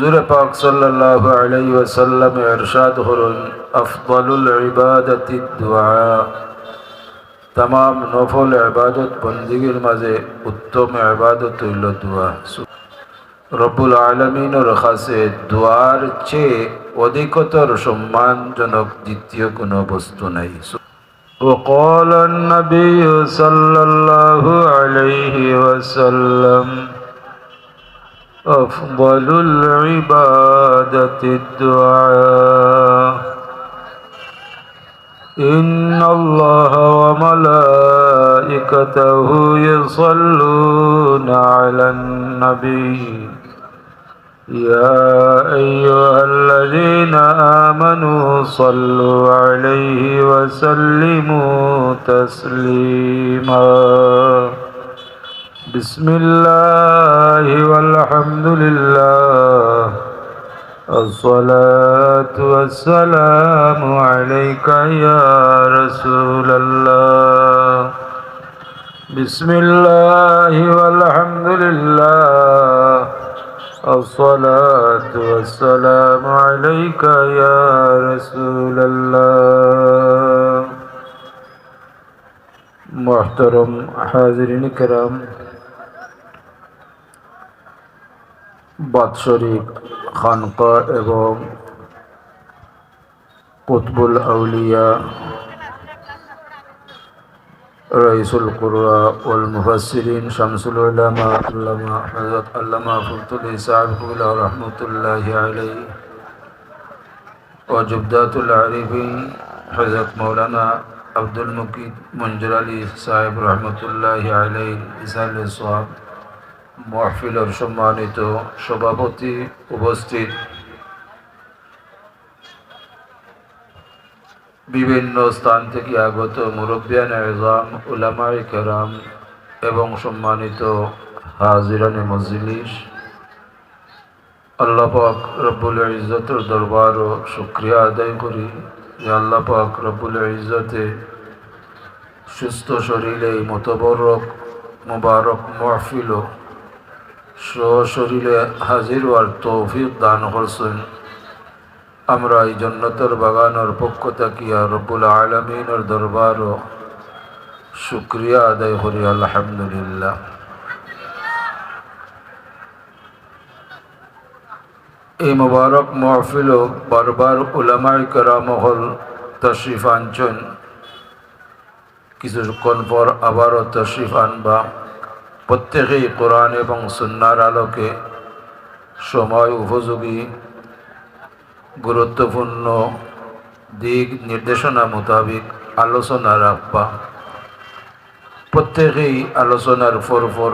হুজুর পাক সাল্লাল্লাহু আলাইহি ওয়াসাল্লাম ইরশাদ করুন আফদালুল ইবাদাতি দুআ তাম নফল ইবাদত বন্দিগির মাঝে উত্তম ইবাদত হইল দোয়া রব্বুল আলমিনের কাছে দোয়ার চেয়ে অধিকতর সম্মানজনক দ্বিতীয় কোনো বস্তু নাই وقال النبي صلى الله عليه وسلم أفضل العبادة الدعاء. إن الله وملائكته يصلون على النبي. يا أيها الذين آمنوا صلوا عليه وسلموا تسليما. بسم الله والحمد لله. الصلاة والسلام عليك يا رسول الله. بسم الله والحمد لله. الصلاة والسلام عليك يا رسول الله. محترم حاضرين کرام বাৎসরিক খানকা এবং কুতবুল আউলিয়া রইসুল কুরআ ওয়াল মুফাসসিরিন শামসুল উলামা আল্লামা হযরত আল্লামা ফুতুল ইসাহুল রহমাতুল্লাহি আলাইহি ওয়া জুবদাতুল আরিফিন হযরত মাওলানা আব্দুল মুকিদ মঞ্জুর আলী সাহেব রহমতুল্লাহি আলাইহি ইসাল সোহাব মহফিলের সম্মানিত সভাপতি উপস্থিত। বিভিন্ন স্থান থেকে আগত মুরব্বিয়ান এজাম উলামাই কেরাম এবং সম্মানিত হাজিরানে মজলিস। আল্লাহ পাক রব্বুল ইজতের দরবার ও শুক্রিয়া আদায় করি যে আল্লাহ পাক রব্বুল ইজতে সুস্থ শরীরে মতবরক, মুবারক মহফিল সশরীরে হাজির হওয়ার তৌফিক দান করছেন। আমরা এই জন্নতর বাগানের পক্ষ থাকিয়া রব্বুল আলমিনের দরবার ও শুক্রিয়া আদায় করি, আলহামদুলিল্লাহ। এই মুবারক মহফিল বারবার উলামাই কেরামহল তশরিফ আনছেন। কিছুক্ষণ পর আবারও তশরিফ আনবা। প্রত্যেকেই কোরআন এবং সুন্নার আলোকে সময় উপযোগী, গুরুত্বপূর্ণ দিক নির্দেশনা মোতাবিক আলোচনা রাখবা প্রত্যেকেই আলোচনার ফর ফর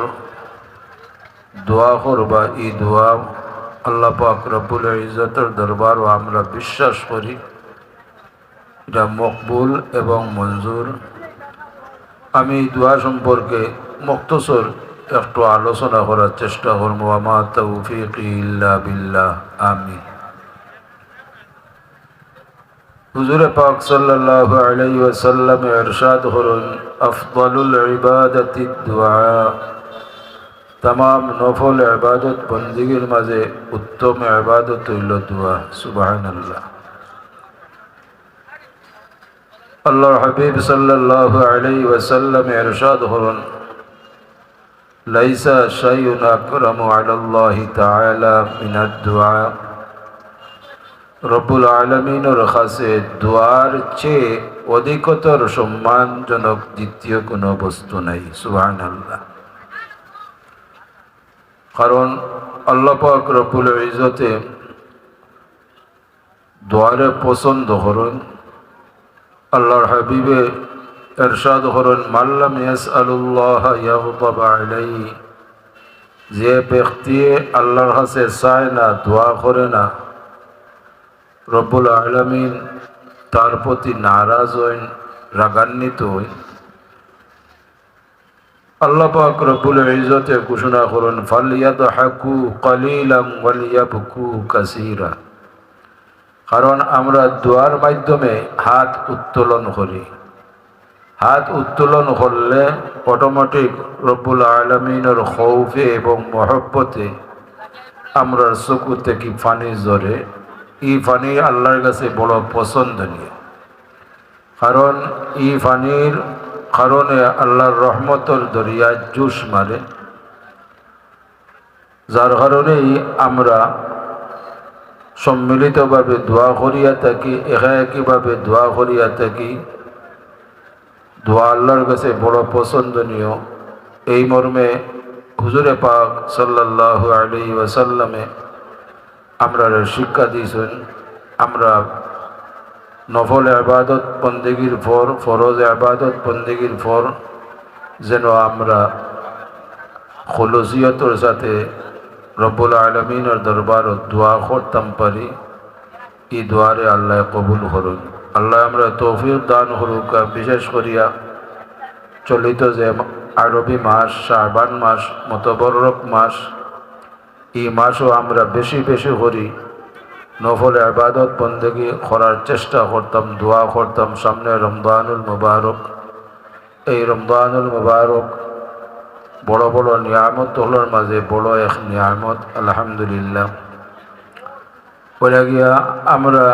দোয়া করবা, এই দোয়া আল্লাহ পাক রব্বুল ইজতের দরবারও আমরা বিশ্বাস করি। এটা মকবুল এবং মঞ্জুর। আমি দোয়া সম্পর্কে মুক্তসর একটু আলোচনা করার চেষ্টা করব। আমার তৌফিক ইল্লা বিল্লাহ। আমি হুজুর পাক সাল্লাল্লাহু আলাইহি ওয়াসাল্লাম ইরশাদ আফদালুল ইবাদাতি দুআ তাম নফল ইবাদত বন্দিগির মাঝে উত্তম ইবাদত হইল দোয়া। সুবহানাল্লাহ। আল্লাহর হাবিব সাল্লাল্লাহু আলাইহি ওয়াসাল্লাম ইরশাদ করুন লাইসা শাইউন আকরামু আলাল্লাহি তাআলা মিনাদ দুআ। রব্বুল আলমিনের কাছে দোয়ার চেয়ে অধিকতর সম্মানজনক দ্বিতীয় কোনো বস্তু নাই সুহান আল্লাহ কারণ আল্লাহ পাক রব্বুল ইজতে দোয়ারে পছন্দ করুন, আল্লাহর হাবিবে এরশাদ করুন মাল্লাম ইয়াস আলুল্লাহ আলাই যে ব্যক্তি আল্লাহর কাছে চায় না, দোয়া করে না, রব্বুল আলমিন তার প্রতি নারাজ হইন, রাগান্বিত হইন। আল্লাহ পাক রব্বুল ইজতে ঘোষণা করুন ফালিয়াদ হাকু কলিলাম ওয়ালিয়াবকু কাসিরা কারণ আমরা দোয়ার মাধ্যমে হাত উত্তোলন করি। হাত উত্তোলন করলে অটোমেটিক রব্বুল আলমিনের খৌফে এবং মহব্বতে আমরার চকু থেকে ফানি জ্বরে, ই ফানি আল্লাহর কাছে বড় পছন্দনীয়। কারণ ই ফানির কারণে আল্লাহর রহমতর দরিয়ায় জুস মারে। যার কারণেই আমরা সম্মিলিতভাবে দোয়া করিয়া থাকি একা একইভাবে দোয়া করিয়া থাকি। দোয়া আল্লাহর কাছে বড় পছন্দনীয়। এই মর্মে হুজুরে পাক সাল্লাহ আলী ওয়াসাল্লামে আমরা শিক্ষা দিয়েছেন, আমরা নফল আবাদত বন্দেগীর ফর ফরজ আবাদত বন্দেগীর ফর যেন আমরা খলসিয়তর সাথে রব্বুল আলমিনের দরবার দোয়া করতাম পারি, এই দোয়ারে আল্লাহ কবুল করুন। আল্লাহ আমরা তৌফিক দান হরুকা বিশেষ করিয়া চলিত যে আরবি মাস শাহবান মাস, মতবরক মাস, এই মাসও আমরা বেশি বেশি করি। নফল আবাদত বন্দেগি করার চেষ্টা করতাম, দোয়া করতাম, সামনে রমদানুল মুবারক। এই রমদানুল মুবারক বড় বড় নিয়ামত হলোর মাঝে বড় এক নিয়ামত, আলহামদুলিল্লাহ। বলে গিয়া আমরা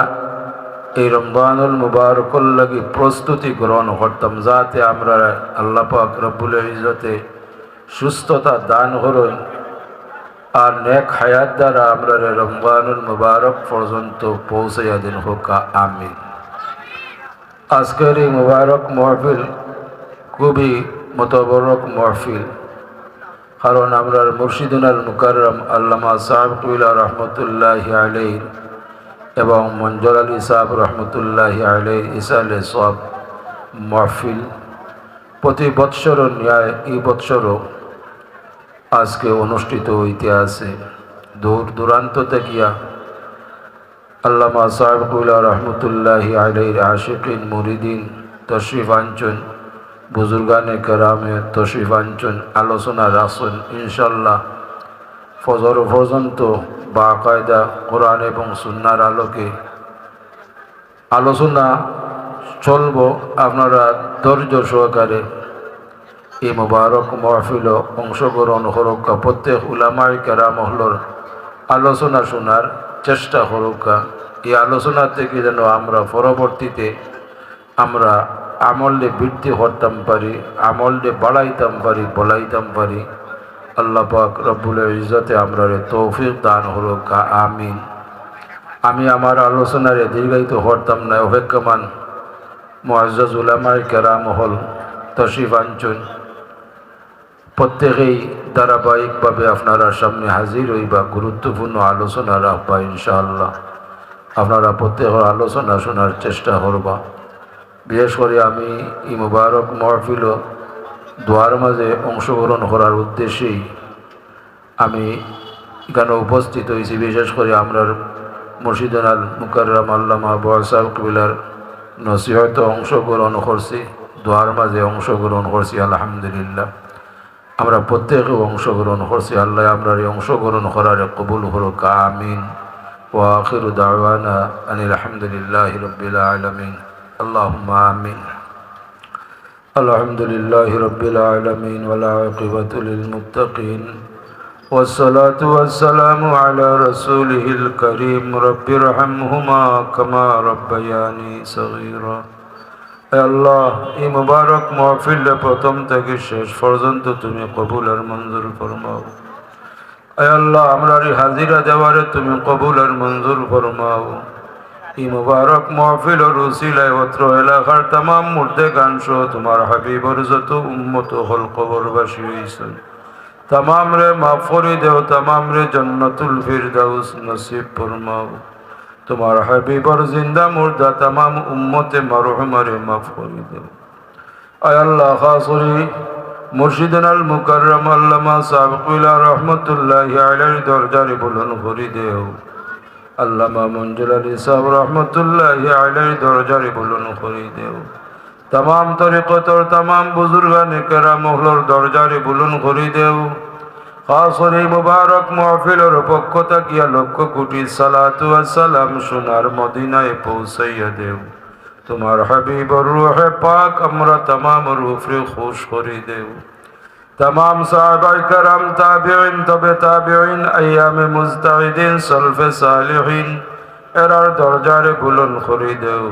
এই রমদানুল মুবারকর লাগি প্রস্তুতি গ্রহণ করতাম যাতে আমরা আল্লাহ পাক রব্বুল ইজতে সুস্থতা দান করুন আর নেক হায়াত দ্বারা আমরা রমজানুল মুবারক পর্যন্ত পৌঁছাইয়া দিন হোকা, আমিন। আজকের এই মুবারক মহফিল খুবই মতবরক মহফিল। কারণ আমরা মুর্শিদুল আল মুকাররম আল্লামা সাহেবুল্লাহ রহমতুল্লাহ আলাই এবং মঞ্জুর আলী সাহেব রহমতুল্লাহ আলাই ইসালে সব মহফিল প্রতি বৎসর ন্যায়, এই বৎসরও আজকে অনুষ্ঠিত হইতে আছে। দূর দূরান্ত থেকিয়া আল্লামা সাহেবুল্লাহ রহমতুল্লাহ আলাইর আশিকিন মুরিদিন তশরিফ আঞ্চন বুজুর্গানে কেরামে তশরিফ আঞ্চন আলোচনা রাসুন ইনশাল্লাহ ফজর পর্যন্ত বাকায়দা কোরআন এবং সুন্নার আলোকে আলোচনা চলব। আপনারা ধৈর্য সহকারে এই মুবারক মহফিল অংশগ্রহণ হরক্কা প্রত্যেক উলামাই কেরামহলর আলোচনা শোনার চেষ্টা হরক্কা এই আলোচনা থেকে যেন আমরা পরবর্তীতে আমরা আমলে বৃদ্ধি করতাম পারি, আমলে বাড়াইতাম পারি, বলাইতাম পারি। আল্লাহ পাক রব্বুল ইজতে আমরা তৌফিক দান হরক্কা আমিন। আমি আমার আলোচনারে দীর্ঘায়িত করতাম না, অপেক্ষমান মহাজ উলামাই কেরামহল তশিফ আঞ্চন প্রত্যেকেই ধারাবাহিকভাবে আপনারা সামনে হাজির হইবা গুরুত্বপূর্ণ আলোচনা রাখবা ইনশাআল্লাহ। আপনারা প্রত্যেকের আলোচনা শোনার চেষ্টা করবা। বিশেষ করে আমি ই মুবারক মহফিল দোয়ার মাঝে অংশগ্রহণ করার উদ্দেশ্যেই আমি এখানে উপস্থিত হয়েছি। বিশেষ করে আমরার মুর্শিদান মুকাররাম আল্লামা বসাব কবিলার নসিহত অংশগ্রহণ করছি, দোয়ার মাঝে অংশগ্রহণ করছি, আলহামদুলিল্লাহ। আমরা প্রত্যেকে অংশগ্রহণ করছি, আল্লাহ আমরা এই অংশগ্রহণ করার কবুল হল কামিন ও আখির দাওয়ানা আনিল আলহামদুলিল্লাহ রবিল আলমিন। আল্লাহ আমিন। الحمد لله رب العالمين والعاقبة للمتقين والصلاة والسلام على رسوله الكريم رب ارحمهما كما ربياني صغيرا আল্লাহ এই মুবারক মহফিলে প্রথম থেকে শেষ পর্যন্ত তুমি কবুল আর মঞ্জুর ফরমাও আল্লাহ আমরা এই হাজিরা দেওয়ারে তুমি কবুল আর মঞ্জুর ফরমাও এই মুবারক মহফিল ও রুসিলায় অত্র এলাকার তাম মুর্দে গান সহ তোমার হাবিবর যত উম্মত হল কবরবাসী হয়েছেন তামাম রে মাফরি দেও তামাম রে জন্নতুল ফিরদাউস নসিব ফরমাও। তোমার হাবিবর জিন্দা মুর্দা তাম উম্মতে মারহমারে মাফ করে দেও। আয় আল্লাহ খাসরি মুর্শিদুল আল মুকাররম আল্লামা সাবকুল্লাহ রহমতুল্লাহ দরজারে বুলন করে দেও। আল্লামা মঞ্জুর আলী সাহেব রহমতুল্লাহ আলাইহির দরজারে বুলন করে দেও। তাম তরিকতর তাম বুজুর্গানে কেরা মহলর দরজারে বুলন করে দেও। খাসর মুবারক মহফিলের পক্ষ থাকিয়া লক্ষ কোটি সালাতু সালাম সোনার মদিনায় পৌঁছাইয়া দেও। তোমার হাবিবর রুহে পাক আমরা তাম রুফরে খুশ করে দেও। তমাম সাহাবাই کرام তাবেইন তবে তাবেইন আইয়ামে মুজতাহিদিন সলফে সালিহিন এরার দরজারে বুলন করে দেও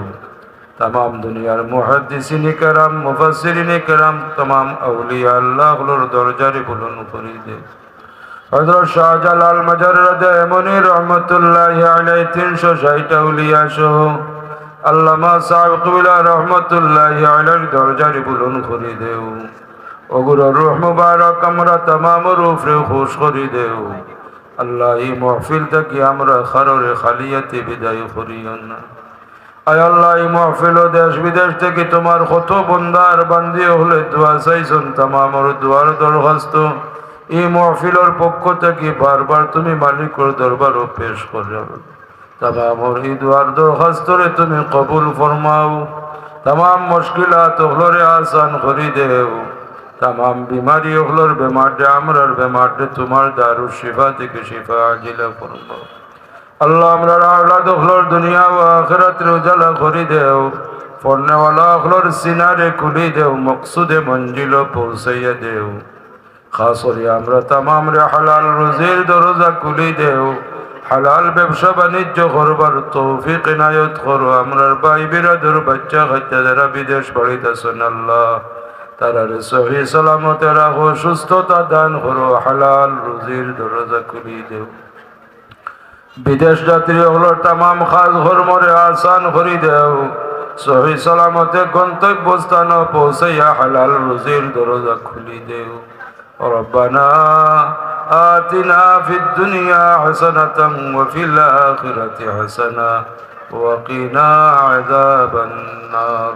তমাম দুনিয়ার মুহাদ্দিসিন کرام মুফাসসিরিন کرام তমাম আউলিয়া আল্লাহর দরজারে বুলন করে দেও হযরত শাহজালাল মজরদ এমনি রহমাতুল্লাহি আলাইহি 360 আউলিয়া সহ আল্লামা সাহেব কবিলা রহমাতুল্লাহি আলাইহি দরজারে বুলন করে দেও ওগুলোর রুহ মুবারক আমরা তাম রূফরে খুশ করি দেও। আল্লাহ এই মহফিল থেকে আমরা খাররে খালিয়াতে বিদায় করিও না। আয় আল্লাহ এই মহফিল দেশ বিদেশ থেকে তোমার কত বন্দার বান্দি হলে দোয়া চাইছন তামামর দোয়ার দরখাস্ত। এই মহফিলের পক্ষ থেকে বারবার তুমি মালিকর দরবারও পেশ করে তামামর এই দোয়ার দরখাস্তরে তুমি কবুল ফরমাও। তাম মুশকিলাত হলরে আসান করি দেও। তাম বিমারি ওগুলোর বেমারটা আমরার বেমারটা তোমার দারু শিফা থেকে শিফা আজিলা করব আল্লাহ আমরার আওলাদ ওগুলোর দুনিয়া ও আখরাত রোজালা করি দেও। পড়নেওয়ালা ওগুলোর সিনারে খুলি দেও, মকসুদে মঞ্জিল পৌঁছাইয়া দেও। খাসরি আমরা তাম রে হালাল রোজের দরজা খুলি দেও। হালাল ব্যবসা বাণিজ্য করবার তৌফিক এনায়ত করো। আমরার ভাই বিরাদুর বাচ্চা খাচ্চা যারা বিদেশ পড়িতেছেন আল্লাহ। তারার সহি সালামতে রাখো সুস্থতা দান করো হালাল রুজির দরজা খুলি দেও বিদেশ যাত্রী হলো তামাম খাস ধর্মরে আসান করি দেও সহি সালামতে গন্তব্য স্থান পৌঁছাইয়া হালাল রুজির দরজা খুলি দেও ربنا آتنا في الدنيا حسنة وفي الآخرة حسنة وقنا عذاب النار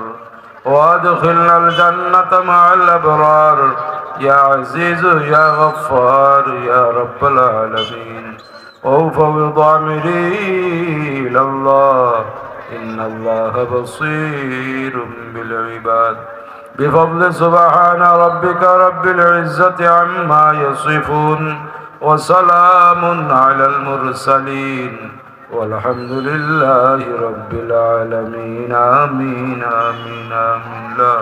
وادخلنا الجنة مع الأبرار. يا عزيز يا غفار يا رب العالمين. وأفوض أمري إلى الله. إن الله بصير بالعباد. بفضل سبحان ربك رب العزة عما يصفون. وسلام على المرسلين. والحمد لله رب العالمين. آمين آمين آمين لا